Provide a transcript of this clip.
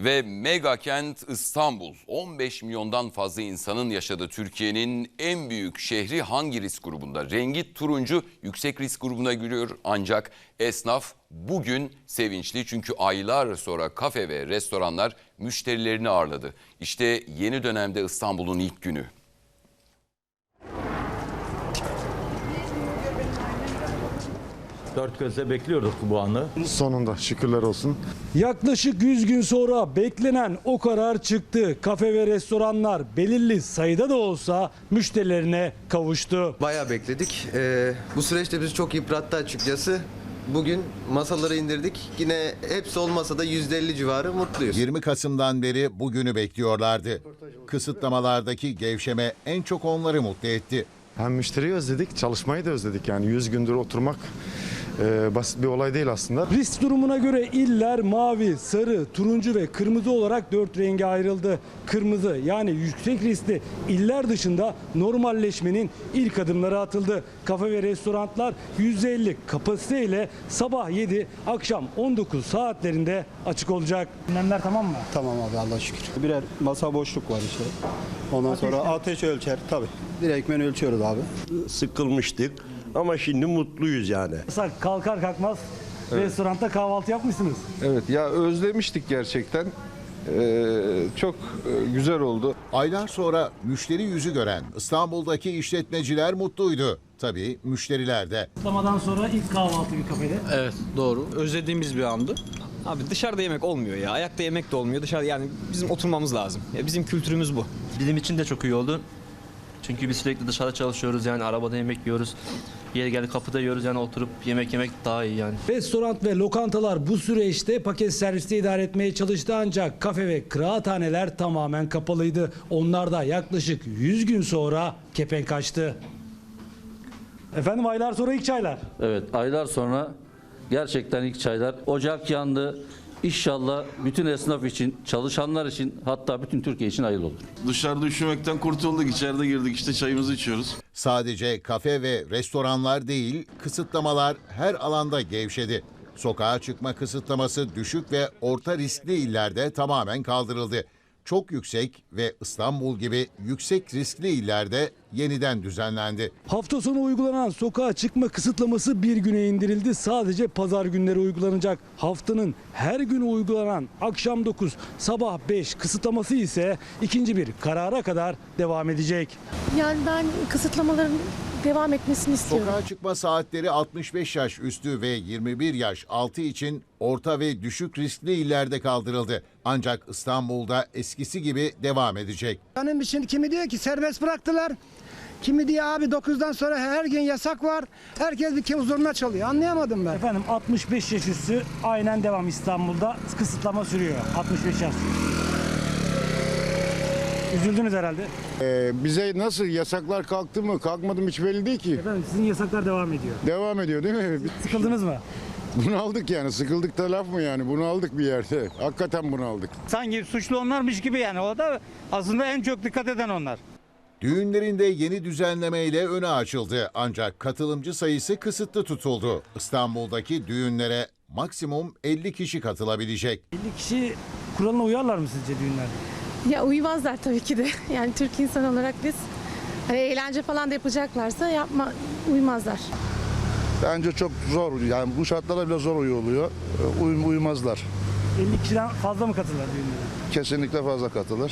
Ve mega kent İstanbul. 15 milyondan fazla insanın yaşadığı Türkiye'nin en büyük şehri hangi risk grubunda? Rengi turuncu yüksek risk grubuna giriyor ancak esnaf bugün sevinçli çünkü aylar sonra kafe ve restoranlar müşterilerini ağırladı. İşte yeni dönemde İstanbul'un ilk günü. Dört gözle bekliyorduk bu anı. Sonunda şükürler olsun. Yaklaşık 100 gün sonra beklenen o karar çıktı. Kafe ve restoranlar belirli sayıda da olsa müşterilerine kavuştu. Bayağı bekledik. Ee, bu süreçte bizi çok yıprattı açıkçası. Bugün masaları indirdik. Yine hepsi olmasa da %50 civarı mutluyuz. 20 Kasım'dan beri bugünü bekliyorlardı. Kısıtlamalardaki gevşeme en çok onları mutlu etti. Hem müşteriyi özledik, çalışmayı da özledik. Yani 100 gündür oturmak e, basit bir olay değil aslında. Risk durumuna göre iller mavi, sarı, turuncu ve kırmızı olarak dört renge ayrıldı. Kırmızı yani yüksek riskli iller dışında normalleşmenin ilk adımları atıldı. Kafe ve restoranlar %50 kapasite ile sabah 7, akşam 19 saatlerinde açık olacak. Önlemler tamam mı? Tamam abi Allah şükür. Birer masa boşluk var işte. Ondan sonra ateş ölçer tabii. Direktmen ölçüyoruz abi. sıkılmıştık ama şimdi mutluyuz yani. Mesela kalkar kalkmaz restoranda kahvaltı yapmışsınız. Evet ya özlemiştik gerçekten. Ee, çok e, güzel oldu. Aylar sonra müşteri yüzü gören İstanbul'daki işletmeciler mutluydu. Tabii müşteriler de. Kutlamadan sonra ilk kahvaltı bir kafede. Evet doğru. Özlediğimiz bir andı. Abi dışarıda yemek olmuyor ya. Ayakta yemek de olmuyor. Dışarıda yani bizim oturmamız lazım. Ya bizim kültürümüz bu. Bizim için de çok iyi oldu. Çünkü biz sürekli dışarıda çalışıyoruz yani arabada yemek yiyoruz. Yeri geldi kapıda yiyoruz yani oturup yemek yemek daha iyi yani. Restoran ve lokantalar bu süreçte paket serviste idare etmeye çalıştı ancak kafe ve kıraathaneler tamamen kapalıydı. Onlar da yaklaşık 100 gün sonra kepenk açtı. Efendim aylar sonra ilk çaylar. Evet aylar sonra gerçekten ilk çaylar. Ocak yandı. İnşallah bütün esnaf için, çalışanlar için hatta bütün Türkiye için hayırlı olur. Dışarıda üşümekten kurtulduk, içeride girdik işte çayımızı içiyoruz. Sadece kafe ve restoranlar değil, kısıtlamalar her alanda gevşedi. Sokağa çıkma kısıtlaması düşük ve orta riskli illerde tamamen kaldırıldı. Çok yüksek ve İstanbul gibi yüksek riskli illerde yeniden düzenlendi. Hafta sonu uygulanan sokağa çıkma kısıtlaması bir güne indirildi. Sadece pazar günleri uygulanacak. Haftanın her günü uygulanan akşam 9, sabah 5 kısıtlaması ise ikinci bir karara kadar devam edecek. Yani ben kısıtlamaların devam etmesini istiyorum. Sokağa çıkma saatleri 65 yaş üstü ve 21 yaş altı için orta ve düşük riskli illerde kaldırıldı. Ancak İstanbul'da eskisi gibi devam edecek. Benim için kimi diyor ki serbest bıraktılar. Kimi diyor abi 9'dan sonra her gün yasak var. Herkes bir kez zoruna çalıyor. Anlayamadım ben. Efendim 65 yaş üstü aynen devam İstanbul'da kısıtlama sürüyor 65 yaş. Üzüldünüz herhalde. bize nasıl yasaklar kalktı mı kalkmadı mı hiç belli değil ki. Efendim sizin yasaklar devam ediyor. Devam ediyor değil mi? Sıkıldınız mı? Bunu aldık yani sıkıldık da laf mı yani bunu aldık bir yerde. Hakikaten bunu aldık. Sanki suçlu onlarmış gibi yani. O da aslında en çok dikkat eden onlar. Düğünlerinde yeni düzenlemeyle öne açıldı ancak katılımcı sayısı kısıtlı tutuldu. İstanbul'daki düğünlere maksimum 50 kişi katılabilecek. 50 kişi kuralına uyarlar mı sizce düğünlerde? Ya uymazlar tabii ki de. Yani Türk insan olarak biz hani eğlence falan da yapacaklarsa yapma uymazlar. Bence çok zor yani bu şartlarda bile zor oluyor. Uyum, uyumazlar. 50 kişiden fazla mı katılır düğünlere? Kesinlikle fazla katılır.